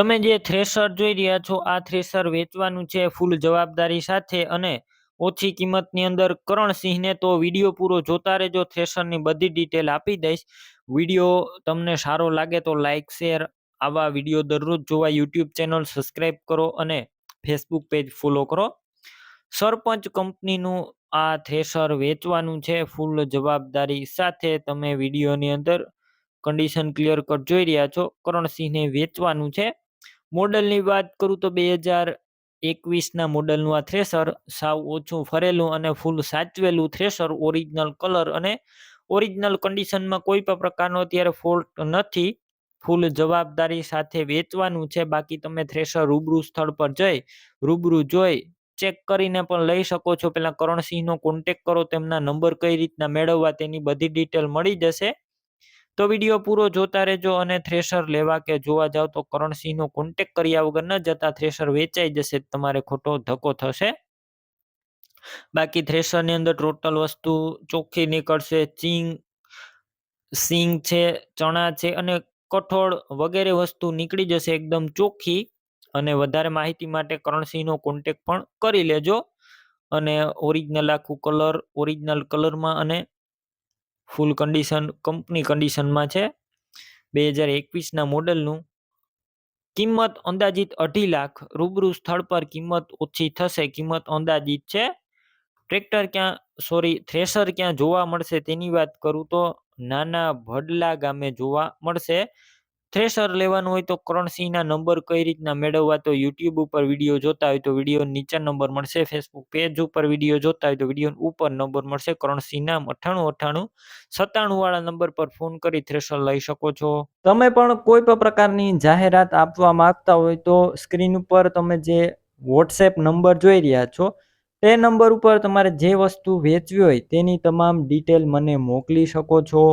તમે જે થ્રેશર જોઈ રહ્યા છો, આ થ્રેશર વેચવાનું છે ફૂલ જવાબદારી સાથે અને ઓછી કિંમતની અંદર કરણસિંહને તો વીડિયો પૂરો જોતા રહેજો થ્રેશરની બધી ડિટેલ આપી દઈશ. વીડિયો તમને સારો લાગે તો લાઇક શેર આવા વીડિયો દરરોજ જોવા યુટ્યુબ ચેનલ સબસ્ક્રાઈબ કરો અને ફેસબુક પેજ ફોલો કરો. સરપંચ કંપનીનું આ થ્રેશર વેચવાનું છે ફૂલ જવાબદારી સાથે તમે વિડીયોની અંદર કન્ડિશન ક્લિયર કટ જોઈ રહ્યા છો. કરણસિંહને વેચવાનું છે. મોડલની વાત કરું તો બે હજાર એકવીસના મોડલનું આ થ્રેસર સાવ ઓછું ફરેલું અને ફૂલ સાચવેલું થ્રેસર ઓરિજિનલ કલર અને ઓરિજિનલ કન્ડિશનમાં કોઈ પણ પ્રકારનો અત્યારે ફોલ્ટ નથી. ફૂલ જવાબદારી સાથે વેચવાનું છે. બાકી તમે થ્રેસર રૂબરૂ સ્થળ પર જઈ, રૂબરૂ જોઈ, ચેક કરીને પણ લઈ શકો છો. પેલા કરણસિંહનો કોન્ટેક કરો, તેમના નંબર કઈ રીતના મેળવવા તેની બધી ડિટેલ મળી જશે. તો વીડિયો પૂરો જોતા રહેજો અને થ્રેશર લેવા કે જોવા જાવ તો કરણસિંહનો કોન્ટેક કર્યા વગર ન જતા થ્રેશર વેચાઈ જશે, તમારે ખોટો ધક્કો થશે. બાકી થ્રેશરની અંદર ટોટલ વસ્તુ ચોખ્ખી નીકળશે, ચીંગ, સિંગ છે, ચણા છે અને કઠોળ વગેરે વસ્તુ નીકળી જશે એકદમ ચોખ્ખી. અને વધારે માહિતી માટે કરણસિંહનો કોન્ટેક પણ કરી લેજો. અને ઓરિજિનલ આખું કલર ઓરિજિનલ કલરમાં અને ફૂલ કન્ડિશન કંપની કન્ડિશનમાં છે. બે હજાર એકવીસના મોડલનું કિંમત અંદાજિત અઢી લાખ, રૂબરૂ સ્થળ પર કિંમત ઓછી થશે. કિંમત અંદાજિત છે. ટ્રેક્ટર ક્યાં સોરી થ્રેશર ક્યાં જોવા મળશે તેની વાત કરું તો નાના ભડલા ગામે જોવા મળશે. થ્રેશર લેવાનું હોય તો કરણસિંહના નંબર કઈ રીતના મેળવવા તો યુટ્યુબ ઉપર વીડિયો જોતા હોય તો વીડિયો નીચે નંબર મળશે, ફેસબુક પેજ ઉપર વીડિયો જોતા હોય તો વીડિયો ઉપર નંબર મળશે, કરણસિંહના અઠાણું અઠાણું સત્તાણું વાળા નંબર પર ફોન કરી થ્રેશર લઈ શકો છો. તમે પણ કોઈ પણ પ્રકારની જાહેરાત આપવા માંગતા હોય તો સ્ક્રીન ઉપર તમે જે વોટ્સએપ નંબર જોઈ રહ્યા છો, તે નંબર ઉપર તમારે જે વસ્તુ વેચવી હોય તેની તમામ ડિટેલ મને મોકલી શકો છો.